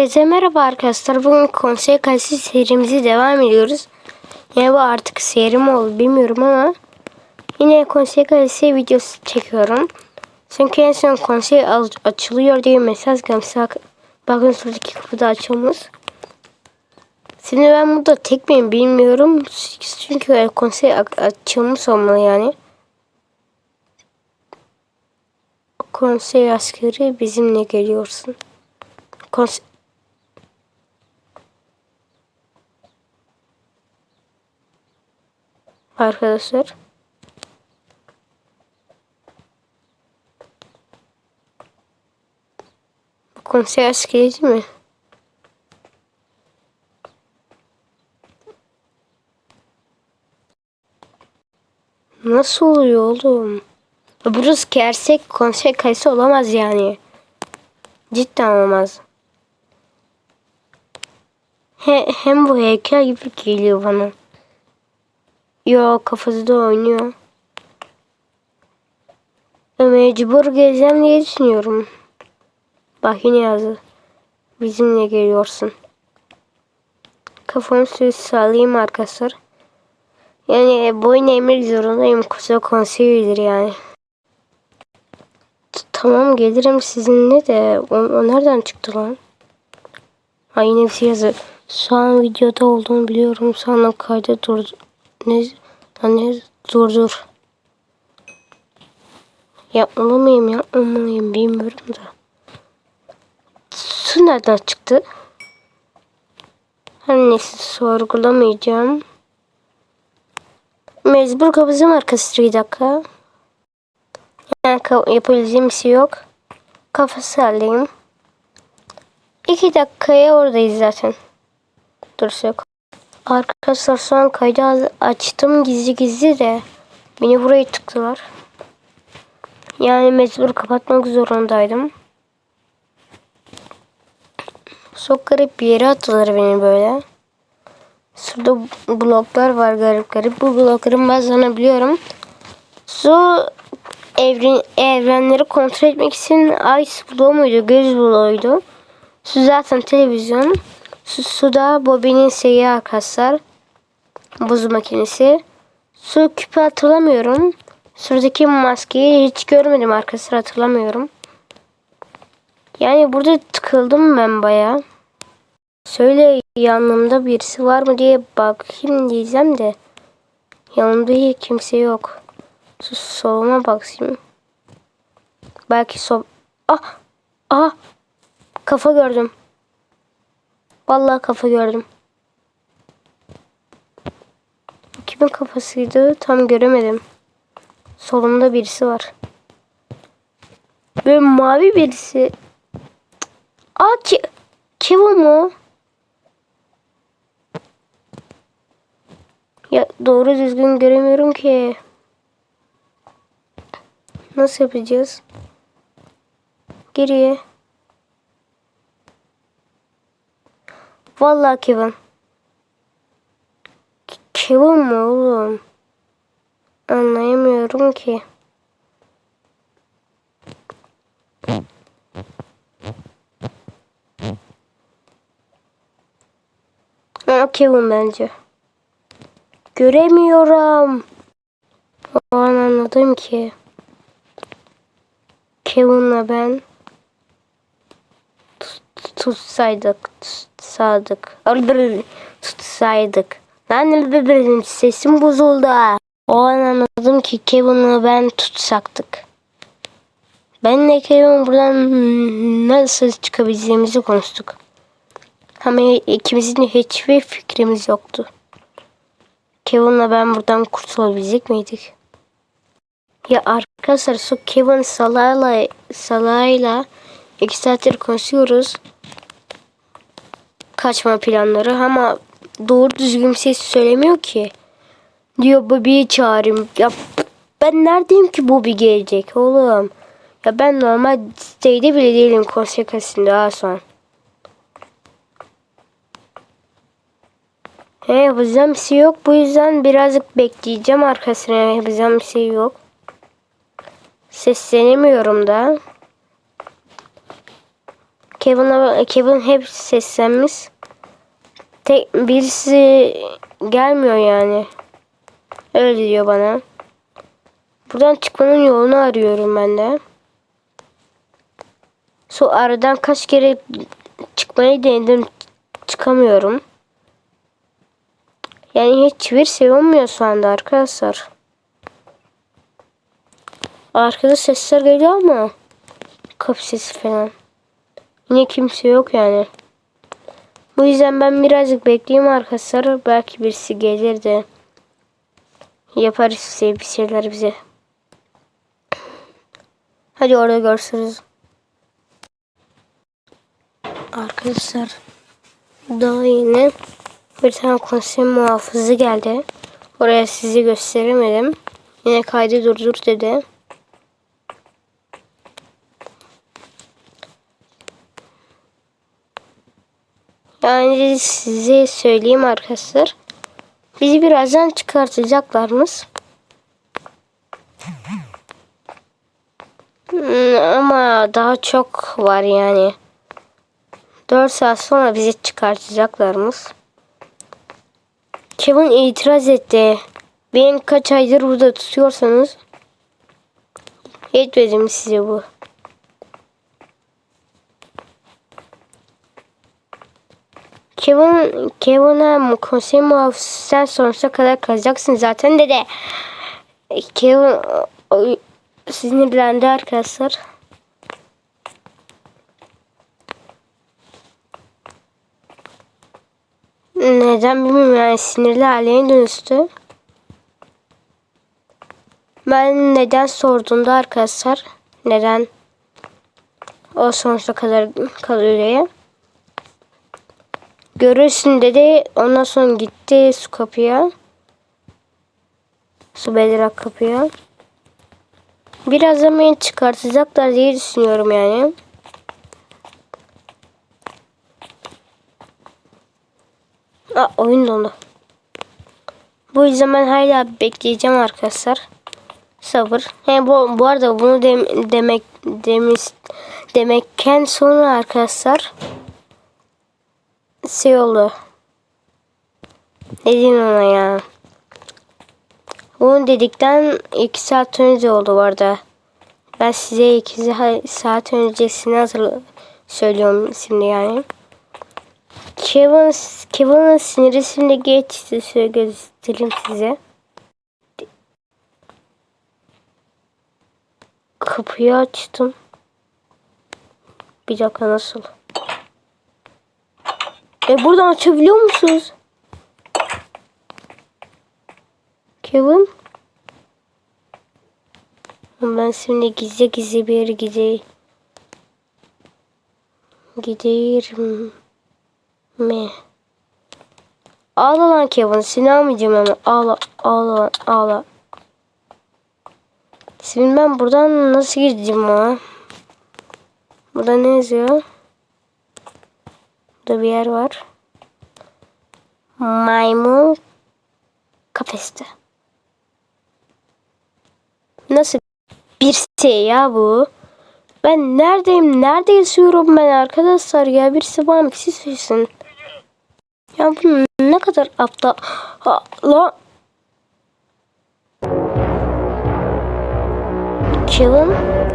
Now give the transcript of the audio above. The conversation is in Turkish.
Herkese merhaba arkadaşlar. Bugün konsey kalesi serimizi devam ediyoruz. Yani bu artık serim oldu bilmiyorum ama yine konsey kalesi videosu çekiyorum. Çünkü en son konsey açılıyor diye mesaj gelmişti. Bakın şuradaki kapıda açılmış. Şimdi ben burada tek miyim bilmiyorum. Çünkü konsey açılmış olmalı yani. Konsey askeri bizimle geliyorsun. Konsey... Arkadaşlar. Bu konsey askeri değil mi? Nasıl oluyor oğlum? Burası gerçek konsey kayısı olamaz yani. Cidden olmaz. He, hem bu heykel gibi geliyor bana. Yo kafası da oynuyor. E, Mecbur geleceğim diye düşünüyorum. Bak yine yazdı. Bizimle geliyorsun. Kafamı sürekli sallayayım arkadaşlar. Yani e, boyun emir zorundayım. Kusura konseyidir yani. Tamam gelirim sizinle de. O, o nereden çıktı lan? Ha yine bir şey yazıyor. Şu an videoda olduğunu biliyorum. Sonra kayda dur. Ne? Hani dur dur. Yapmalı mıyım yapmamalıyım bilmiyorum da. Su nereden çıktı? Her neyse sorgulamayacağım. Mecbur kapatacağım arkası bir dakika. Yani yapabileceğim bir şey yok. Kafası alayım. İki dakikaya oradayız zaten. Dur yok. Arkadaşlar şu an kaydı açtım gizli gizli de beni buraya tıktılar. Yani mecbur kapatmak zorundaydım. Çok garip bir yere attılar beni böyle. Şurada bloklar var garip garip. Bu blokların bazılarını biliyorum. Su evren, evrenleri kontrol etmek için Ice bloğu muydu? Göz bloğuydu. Su zaten televizyon. Su, suda Bobby'nin şeyi arkadaşlar. Buz makinesi. Su küpü hatırlamıyorum. Şuradaki maskeyi hiç görmedim arkadaşlar hatırlamıyorum. Yani burada tıkıldım ben baya. Söyle yanımda birisi var mı diye bakayım diyeceğim de. Yanımda hiç kimse yok. Şu soluma bakayım. Belki sol... Ah! Ah! Kafa gördüm. Vallahi kafa gördüm. Kimin kafasıydı tam göremedim. Solumda birisi var. Böyle mavi birisi. Aa ki Kevin mu? Ya doğru düzgün göremiyorum ki. Nasıl yapacağız? Geriye. Vallahi Kevin. Kevin mi oğlum? Anlayamıyorum ki. Ha, Kevin bence. Göremiyorum. O an anladım ki. Kevin'la ben tut- tutsaydık. Öldürün, tutsaydık. Lan sesim bozuldu. O an anladım ki Kevin'la ben tutsaktık. Benle Kevin buradan nasıl çıkabileceğimizi konuştuk. Ama ikimizin hiçbir fikrimiz yoktu. Kevin'la ben buradan kurtulabilecek miydik? Ya arkadaşlar şu Kevin Salah'la Salah'la iki saattir konuşuyoruz. Kaçma planları ama doğru düzgün bir şey söylemiyor ki. Diyor Bobby'yi çağırayım. Ya ben neredeyim ki Bobby gelecek oğlum? Ya ben normal siteyde bile değilim konsekasında ha son. He yapacağım bir şey yok. Bu yüzden birazcık bekleyeceğim arkasına. Yapacağım bir şey yok. Seslenemiyorum da. Kevin'a Kevin hep seslenmiş. Tek birisi gelmiyor yani. Öyle diyor bana. Buradan çıkmanın yolunu arıyorum ben de. Su aradan kaç kere çıkmayı denedim. Çıkamıyorum. Yani hiçbir şey olmuyor şu anda arkadaşlar. Arkada sesler geliyor ama kapı sesi falan. Yine kimse yok yani. Bu yüzden ben birazcık bekleyeyim arkadaşlar. Belki birisi gelir de yaparız size bir şeyler bize. Hadi orada görüşürüz. Arkadaşlar daha yeni bir tane konsey muhafızı geldi. Oraya sizi gösteremedim. Yine kaydı durdur dedi. Yani size söyleyeyim arkadaşlar. Bizi birazdan çıkartacaklarmış. Hmm, Ama daha çok var yani. 4 saat sonra bizi çıkartacaklarmış. Kevin itiraz etti. Beni kaç aydır burada tutuyorsanız yetmedi mi size bu? Kevin, Kevin'a konsey muhafızından sonsuza kadar kalacaksın zaten dedi. Kevin sinirlendi arkadaşlar. Neden bilmiyorum yani sinirli haline dönüştü. Ben neden sorduğumda arkadaşlar neden o sonsuza kadar kalıyor diye. Görürsün dedi. Ondan sonra gitti su kapıya. Su belirak kapıya. Birazdan beni çıkartacaklar diye düşünüyorum yani. Aa, oyun dondu. Bu yüzden ben hala bekleyeceğim arkadaşlar. Sabır. He, bu, bu arada bunu dem- demek demiş demekken sonra arkadaşlar şey oldu. Ne diyeyim ona ya. Bunu dedikten iki saat önce oldu bu arada. Ben size iki sa- saat öncesini hazır söylüyorum şimdi yani. Kevin, Kevin'ın siniri şimdi geçti. Şöyle göstereyim size. Kapıyı açtım. Bir dakika nasıl? E buradan açabiliyor musunuz? Kevin? Ben şimdi gizli gizli bir yere gideyim. Giderim mi? Ağla lan Kevin. Seni almayacağım hemen. Ağla, ağla, lan, ağla. Şimdi ben buradan nasıl gideceğim ha? Burada ne yazıyor? Burada yer var. Maymun kafeste. Nasıl bir şey ya bu? Ben neredeyim? Nerede yaşıyorum ben arkadaşlar ya? Birisi bana bir şey söylesin. Ya bu ne kadar aptal. Ha, la. Kevin.